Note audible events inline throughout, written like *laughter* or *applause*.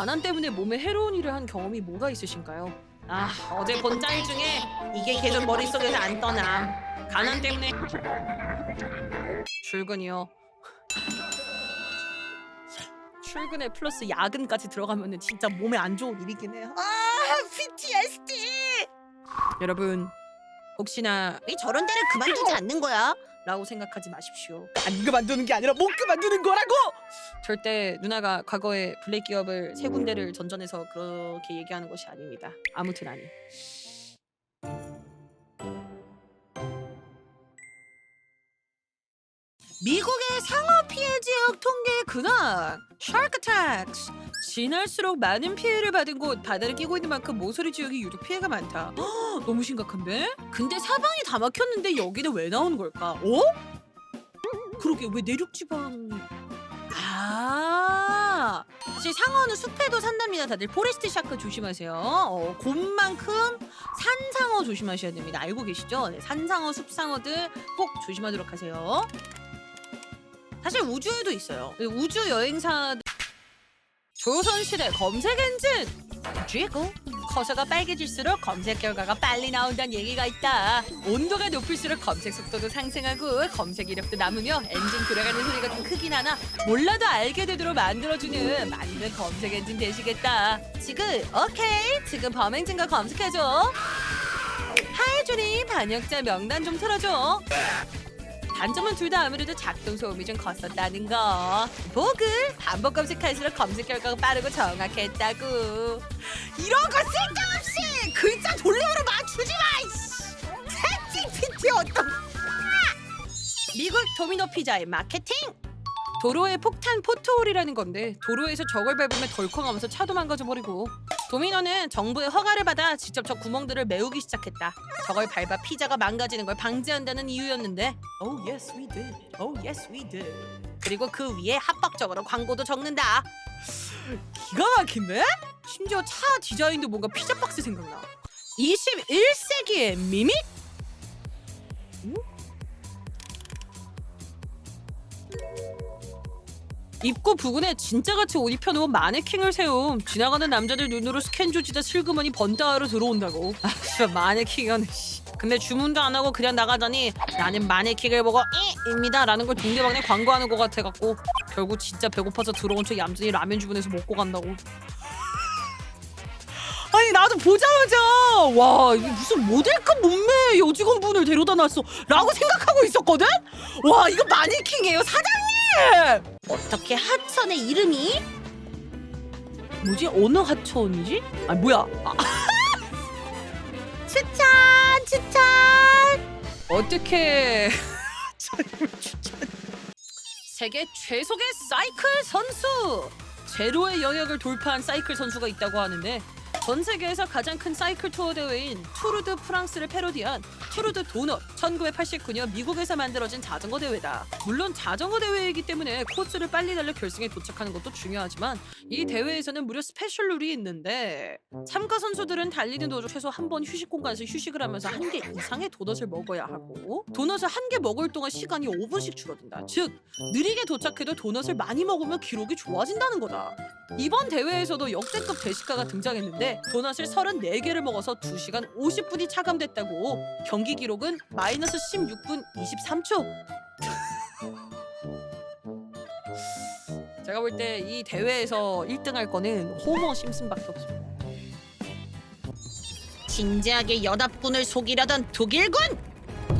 가난 때문에 몸에 해로운 일을 한 경험이 뭐가 있으신가요? 아 어제 본 짤 중에 이게 계속 머릿속에서 안 떠나. 가난 때문에. 출근이요. 출근에 플러스 야근까지 들어가면 은 진짜 몸에 안 좋은 일이긴 해요. 아 PTSD 여러분 혹시나 왜 저런 데를 그만두지 않는 거야? 라고 생각하지 마십시오. 안 그만두는 게 아니라 못 그만두는 거라고! 절대 누나가 과거에 블랙 기업을 세 군데를 전전해서 그렇게 얘기하는 것이 아닙니다. 아무튼 아니 미국의 상어 피해 지역 통계 근황. 샤크택스 지날수록 많은 피해를 받은 곳 바다를 끼고 있는 만큼 모서리 지역이 유독 피해가 많다. 헉, *gasps* 너무 심각한데? 근데 사방이 다 막혔는데 여기는 왜 나오는 걸까? 어? 그러게 왜 내륙 지방? 아. 사실 상어는 숲에도 산답니다. 다들 포레스트 샤크 조심하세요. 어, 곰만큼 산상어 조심하셔야 됩니다. 알고 계시죠? 네, 산상어 숲상어들 꼭 조심하도록 하세요 사실 우주에도 있어요. 우주 여행사 조선 시대 검색 엔진 쥐고 커서가 빨개질수록 검색 결과가 빨리 나온다는 얘기가 있다. 온도가 높을수록 검색 속도도 상승하고 검색 이력도 남으며 엔진 돌아가는 소리가 좀 크긴 하나 몰라도 알게 되도록 만들어주는 만능 검색 엔진 되시겠다. 지금 오케이 지금 범행진거 검색해줘. 하이준이 반역자 명단 좀 틀어줘. 단점은 둘 다 아무래도 작동 소음이 좀 컸었다는 거. 보글 반복 검색할수록 검색 결과가 빠르고 정확했다고. 이런 거 쓸데없이 글자 돌림으로 맞추지 마. 이씨. 채팅PT 어떤? 미국 도미노 피자의 마케팅. 도로에 폭탄 포토홀이라는 건데 도로에서 저걸 밟으면 덜컹하면서 차도 망가져 버리고 도미노는 정부의 허가를 받아 직접 저 구멍들을 메우기 시작했다. 저걸 밟아 피자가 망가지는 걸 방지한다는 이유였는데 Oh yes we did. Oh yes we did. 그리고 그 위에 합법적으로 광고도 적는다. 기가 막힌데? 심지어 차 디자인도 뭔가 피자 박스 생각나. 21세기의 미믹? 입구 부근에 진짜같이 옷 입혀놓은 마네킹을 세움 지나가는 남자들 눈으로 스캔 조지다 슬그머니 번다하러 들어온다고 아 마네킹은 씨. 근데 주문도 안 하고 그냥 나가자니 나는 마네킹을 보고 이입니다 라는 걸 동네방네 광고하는 것 같아갖고 결국 진짜 배고파서 들어온 척 얌전히 라면 주문해서 먹고 간다고 *laughs* 아니 나도 보자마자 와 이게 무슨 모델급 몸매 여직원분을 데려다 놨어 라고 생각하고 있었거든? 와 이거 마네킹이에요 사장님 어떻게 하천의 이름이? 뭐지? 어느 하천이지? 아 뭐야? 아. *laughs* 추천 추천 어떻게 *laughs* 추천 세계 최속의 사이클 선수 제로의 영역을 돌파한 사이클 선수가 있다고 하는데 전 세계에서 가장 큰 사이클 투어 대회인 투르드 프랑스를 패러디한 투르드 도넛 1989년 미국에서 만들어진 자전거 대회다. 물론 자전거 대회이기 때문에 코스를 빨리 달려 결승에 도착하는 것도 중요하지만 이 대회에서는 무려 스페셜 룰이 있는데 참가 선수들은 달리는 도중 최소 한 번 휴식 공간에서 휴식을 하면서 한 개 이상의 도넛을 먹어야 하고 도넛을 한 개 먹을 동안 시간이 5분씩 줄어든다. 즉 느리게 도착해도 도넛을 많이 먹으면 기록이 좋아진다는 거다. 이번 대회에서도 역대급 대식가가 등장했는데 도넛을 34개를 먹어서 2시간 50분이 차감됐다고. 경기 기록은 마이너스 16분 23초. 제가 볼 때 이 대회에서 1등 할 거는 호머 심슨밖에 없습니다. 진지하게 연합군을 속이려던 독일군!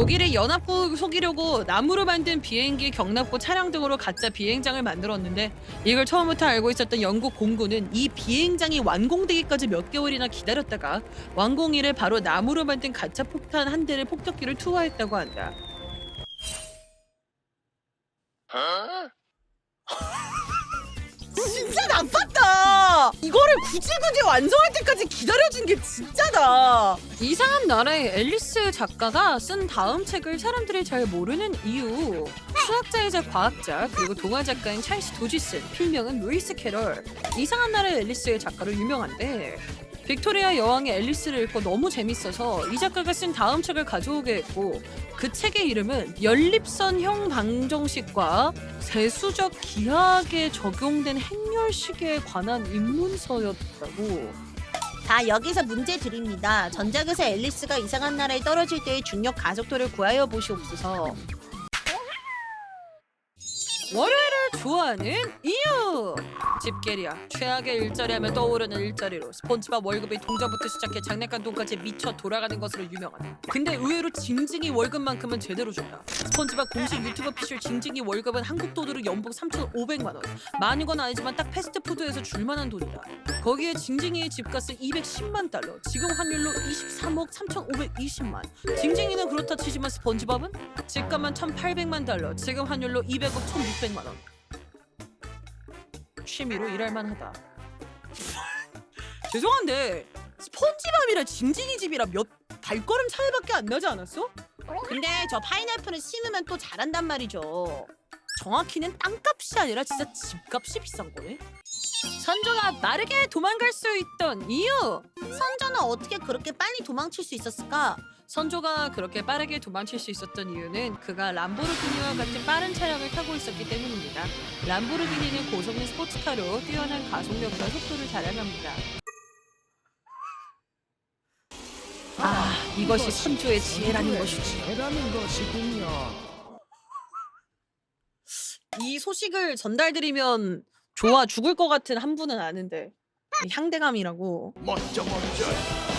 독일의 연합국을 속이려고 나무로 만든 비행기, 경납고, 차량 등으로 가짜 비행장을 만들었는데 이걸 처음부터 알고 있었던 영국 공군은 이 비행장이 완공되기까지 몇 개월이나 기다렸다가 완공일에 바로 나무로 만든 가짜 폭탄 한 대를 폭격기를 투하했다고 한다. 이거를 굳이 굳이 완성할 때까지 기다려준 게 진짜다. 이상한 나라의 앨리스 작가가 쓴 다음 책을 사람들이 잘 모르는 이유. 수학자이자 과학자 그리고 동화 작가인 찰스 도지슨 필명은 루이스 캐럴. 이상한 나라의 앨리스의 작가로 유명한데 빅토리아 여왕의 앨리스를 읽고 너무 재밌어서 이 작가가 쓴 다음 책을 가져오게 했고 그 책의 이름은 연립선형 방정식과 세수적 기하학에 적용된 행렬식에 관한 입문서였다고. 자 여기서 문제 드립니다. 전작에서 앨리스가 이상한 나라에 떨어질 때의 중력 가속도를 구하여 보시옵소서. 월요일을 좋아하는 이유 집게리야. 최악의 일자리 하면 떠오르는 일자리로 스폰지밥 월급이 통장부터 시작해 장난감 돈까지 미쳐 돌아가는 것으로 유명하다 근데 의외로 징징이 월급만큼은 제대로 준다. 스폰지밥 공식 유튜버 피셜 징징이 월급은 한국 돈으로 연봉 3,500만 원. 많은 건 아니지만 딱 패스트푸드에서 줄만한 돈이다. 거기에 징징이의 집값은 210만 달러 지금 환율로 23억 3,520만. 징징이는 그렇다 치지만 스폰지밥은? 집값만 1,800만 달러 지금 환율로 200억 1,600만 원 취미로 일할 만 하다. *laughs* 죄송한데 스폰지밥이랑 징징이 집이랑 몇 발걸음 차이밖에 안 나지 않았어? 근데 저 파인애플은 심으면 또 자란단 말이죠. 정확히는 땅값이 아니라 진짜 집값이 비싼 거네. 선조가 빠르게 도망갈 수 있던 이유. 선조는 어떻게 그렇게 빨리 도망칠 수 있었을까? 선조가 그렇게 빠르게 도망칠 수 있었던 이유는 그가 람보르기니와 같은 빠른 차량을 타고 있었기 때문입니다. 람보르기니는 고성능 스포츠카로 뛰어난 가속력과 속도를 자랑합니다. 아, 이것이 선조의 지혜라는 것이지. 라는 것이군요. 이 소식을 전달드리면 좋아 죽을 것 같은 한 분은 아는데 이 향대감이라고 멋져 멋져.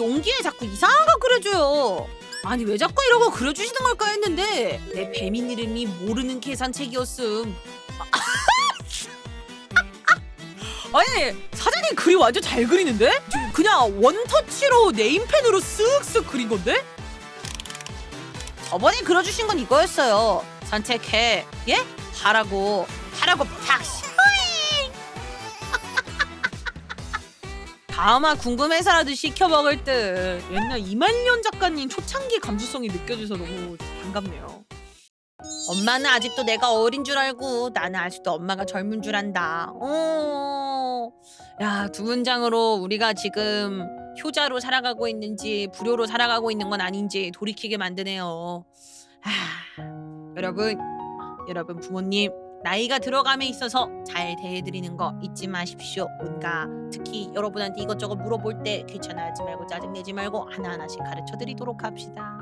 용기에 자꾸 이상한 거 그려줘요. 아니 왜 자꾸 이러고 그려주시는 걸까 했는데 내 배민 이름이 모르는 계산책이었음 *laughs* 아니 사장님 그림 완전 잘 그리는데? 그냥 원터치로 네임펜으로 쓱쓱 그린 건데? 저번에 그려주신 건 이거였어요. 산책해 예? 하라고 하라고 팍 다음아 궁금해서라도 시켜 먹을 듯. 옛날 이만년 작가님 초창기 감수성이 느껴져서 너무 반갑네요. 엄마는 아직도 내가 어린 줄 알고 나는 아직도 엄마가 젊은 줄 안다. 어... 야 두 문장으로 우리가 지금 효자로 살아가고 있는지 불효로 살아가고 있는 건 아닌지 돌이키게 만드네요. 하... 여러분 여러분 부모님 나이가 들어감에 있어서 잘 대해드리는 거 잊지 마십시오. 뭔가 특히 여러분한테 이것저것 물어볼 때 귀찮아하지 말고 짜증내지 말고 하나하나씩 가르쳐드리도록 합시다.